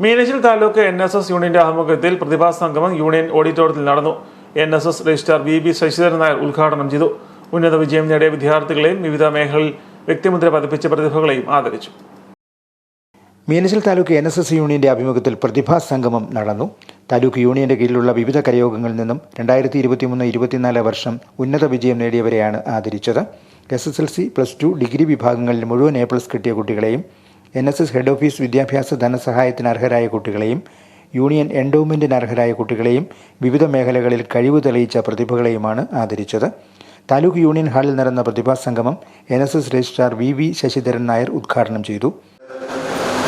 Meenachil taluk N S S യൂണിയന്റെ ആഭിമുഖ്യത്തിൽ പ്രതിഭാ സംഗമം യൂണിയൻ ഓഡിറ്റോറിയത്തിൽ നടന്നു. N S S registrar V B Sasidharan Nair ഉദ്ഘാടനം ചെയ്തു. ഉന്നത വിജയം നേടിയ വിദ്യാർത്ഥികളെയും വിവിധ മേഖലകളിൽ വ്യക്തിമുദ്ര പതിപ്പിച്ച പ്രതിഭകളെയും ആദരിച്ചു. Meenachil taluk N S S യൂണിയന്റെ ആഭിമുഖ്യത്തിൽ പ്രതിഭാ സംഗമം നടന്നു. താലൂക്ക് യൂണിയന്റെ കീഴിലുള്ള വിവിധ കരയോഗങ്ങളിൽ നിന്നും രണ്ടായിരത്തി ഇരുപത്തിമൂന്ന് ഇരുപത്തിനാല് വർഷം ഉന്നത വിജയം നേടിയവരെയാണ് ആദരിച്ചത്. S S L C plus two degree വിഭാഗങ്ങളിൽ മുഴുവൻ എ പ്ലസ് കിട്ടിയ കുട്ടികളെയും N S S head office വിദ്യാഭ്യാസ ധനസഹായത്തിന് അർഹരായ കുട്ടികളെയും യൂണിയൻ എൻഡോമെന്റിന് അർഹരായ കുട്ടികളെയും വിവിധ മേഖലകളിൽ കഴിവ് തെളിയിച്ച പ്രതിഭകളെയുമാണ് ആദരിച്ചത്. താലൂക്ക് യൂണിയൻ ഹാളിൽ നടന്ന പ്രതിഭാ സംഗമം N S S registrar V V Sasidharan Nair ഉദ്ഘാടനം ചെയ്തു.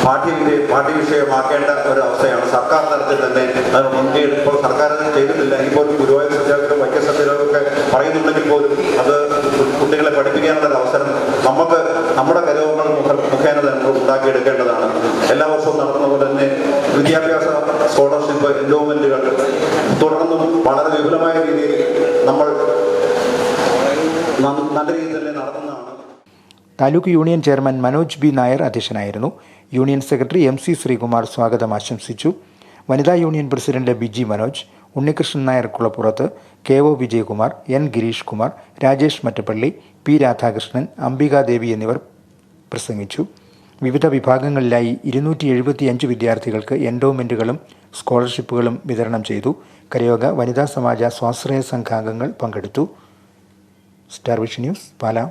പാഠ്യ വിഷയമാക്കേണ്ട ഒരു അവസ്ഥയാണ് സർക്കാർ തലത്തിൽ തന്നെ മുൻകൈ ഇപ്പോൾ സർക്കാർ അത് ചെയ്തിട്ടില്ല. ഇപ്പോൾ ഗുരുവായൂർ സത്യാഗ്രഹം വൈദ്യസത്യങ്ങളൊക്കെ പറയുന്നുണ്ടെങ്കിൽ പോലും അത് കുട്ടികളെ പഠിപ്പിക്കാനുള്ള അവസരം ഉണ്ടാക്കിയെടുക്കേണ്ടതാണ്. എല്ലാ വർഷവും നടത്തുന്ന പോലെ തന്നെ വിദ്യാഭ്യാസ സ്കോളർഷിപ്പ് എൻഡോമെന്റുകൾ തുടർന്നും വളരെ വിപുലമായ രീതിയിൽ നമ്മൾ നല്ല രീതിയിൽ തന്നെ നടത്തുന്നതാണ്. Taluk union chairman Manoj B Nair അധ്യക്ഷനായിരുന്നു. Union secretary M C Sreekumar സ്വാഗതം ആശംസിച്ചു. വനിതാ union president Biji Manoj Unnikrishnan Nair Kulappurath K O Vijayakumar N Gireesh Kumar Rajesh Mattappally P Radhakrishnan Ambikadevi എന്നിവർ പ്രസംഗിച്ചു. വിവിധ വിഭാഗങ്ങളിലായി ഇരുന്നൂറ്റി എഴുപത്തിയഞ്ച് വിദ്യാർത്ഥികൾക്ക് എൻഡോമെന്റുകളും സ്കോളർഷിപ്പുകളും വിതരണം ചെയ്തു. കരയോഗ വനിതാ സമാജ സ്വാശ്രയ സംഘാംഗങ്ങൾ പങ്കെടുത്തു. Star vision news Pala.